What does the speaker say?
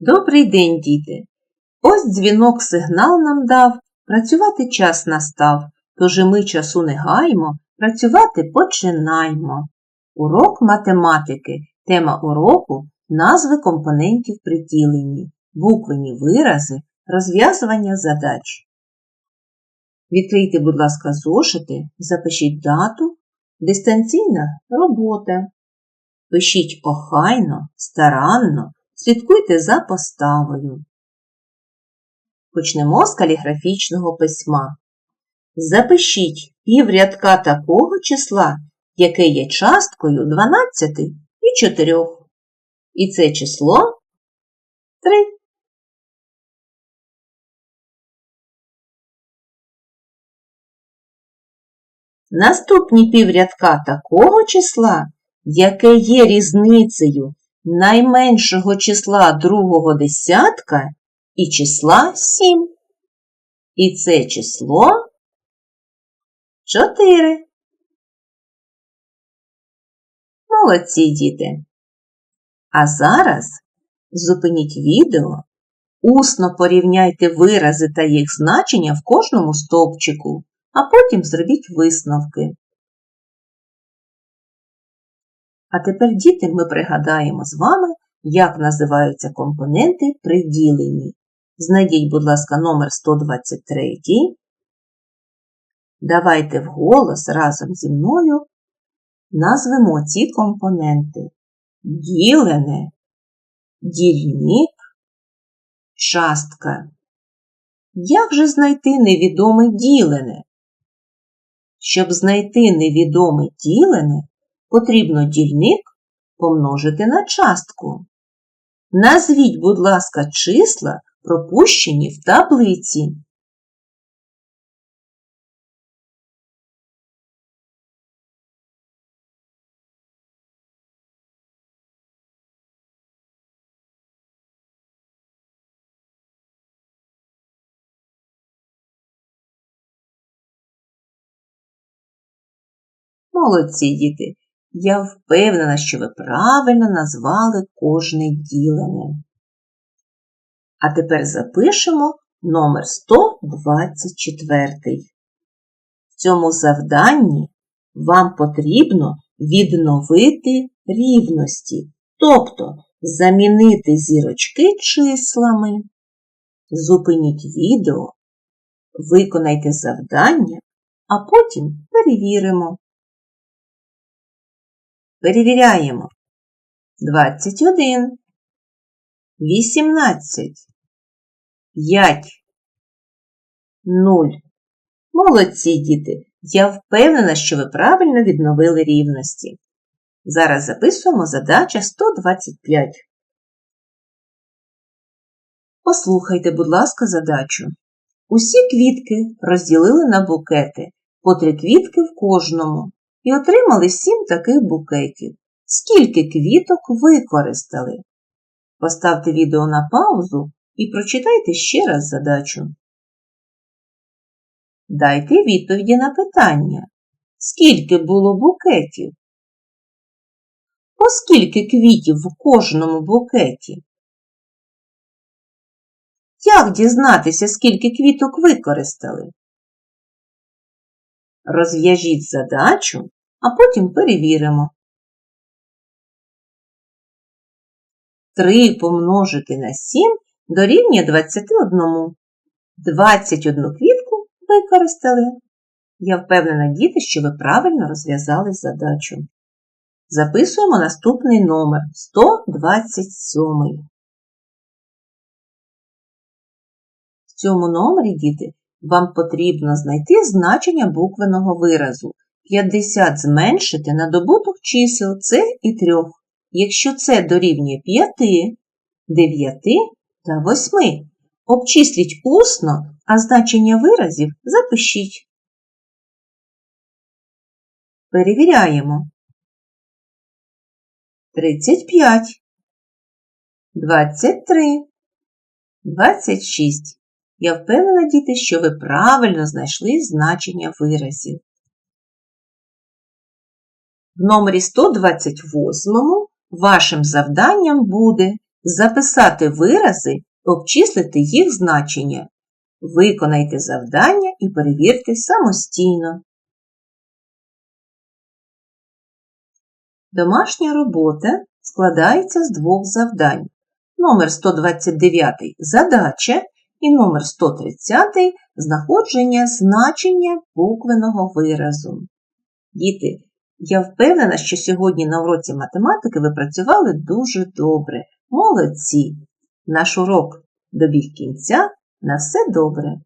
Добрий день, діти! Ось дзвінок сигнал нам дав, працювати час настав, тож ми часу не гаймо, працювати починаймо. Урок математики. Тема уроку назви компонентів при діленні, буквені вирази, розв'язування задач. Відкрийте, будь ласка, зошити, запишіть дату, дистанційна робота. Пишіть охайно, старанно, слідкуйте за поставою. Почнемо з каліграфічного письма. Запишіть піврядка такого числа, яке є часткою 12 і 4. І це число 3. Наступні піврядка такого числа, яке є різницею найменшого числа другого десятка і числа 7. І це число 4. Молодці діти. А зараз зупиніть відео, усно порівняйте вирази та їх значення в кожному стовпчику, а потім зробіть висновки. А тепер, діти, ми пригадаємо з вами, як називаються компоненти при діленні. Знайдіть, будь ласка, номер 123. Давайте вголос разом зі мною назвемо ці компоненти. Ділене, дільник, частка. Як же знайти невідоме ділене? Щоб знайти невідоме ділене, потрібно дільник помножити на частку. Назвіть, будь ласка, числа, пропущені в таблиці. Молодці діти! Я впевнена, що ви правильно назвали кожне ділене. А тепер запишемо номер 124. В цьому завданні вам потрібно відновити рівності, тобто замінити зірочки числами. Зупиніть відео, виконайте завдання, а потім перевіримо. Перевіряємо. 21, 18, 5, 0. Молодці, діти! Я впевнена, що ви правильно відновили рівності. Зараз записуємо задача 125. Послухайте, будь ласка, задачу. Усі квітки розділили на букети, по три квітки в кожному і отримали сім таких букетів. Скільки квіток використали? Поставте відео на паузу і прочитайте ще раз задачу. Дайте відповіді на питання. Скільки було букетів? Оскільки квітів в кожному букеті? Як дізнатися, скільки квіток використали? Розв'яжіть задачу, а потім перевіримо. 3 помножити на 7 дорівнює 21. 21 квітку використали. Я впевнена, діти, що ви правильно розв'язали задачу. Записуємо наступний номер 127. В цьому номері, діти, вам потрібно знайти значення буквеного виразу. 50 зменшити на добуток чисел С і 3, якщо це дорівнює 5, 9 та 8. Обчисліть усно, а значення виразів запишіть. Перевіряємо. 35, 23, 26. Я впевнена, діти, що ви правильно знайшли значення виразів. В номері 128 вашим завданням буде записати вирази, обчислити їх значення. Виконайте завдання і перевірте самостійно. Домашня робота складається з двох завдань. Номер 129 задача і номер 130 знаходження значення буквеного виразу. Діти, я впевнена, що сьогодні на уроці математики ви працювали дуже добре. Молодці! Наш урок добіг кінця. На все добре!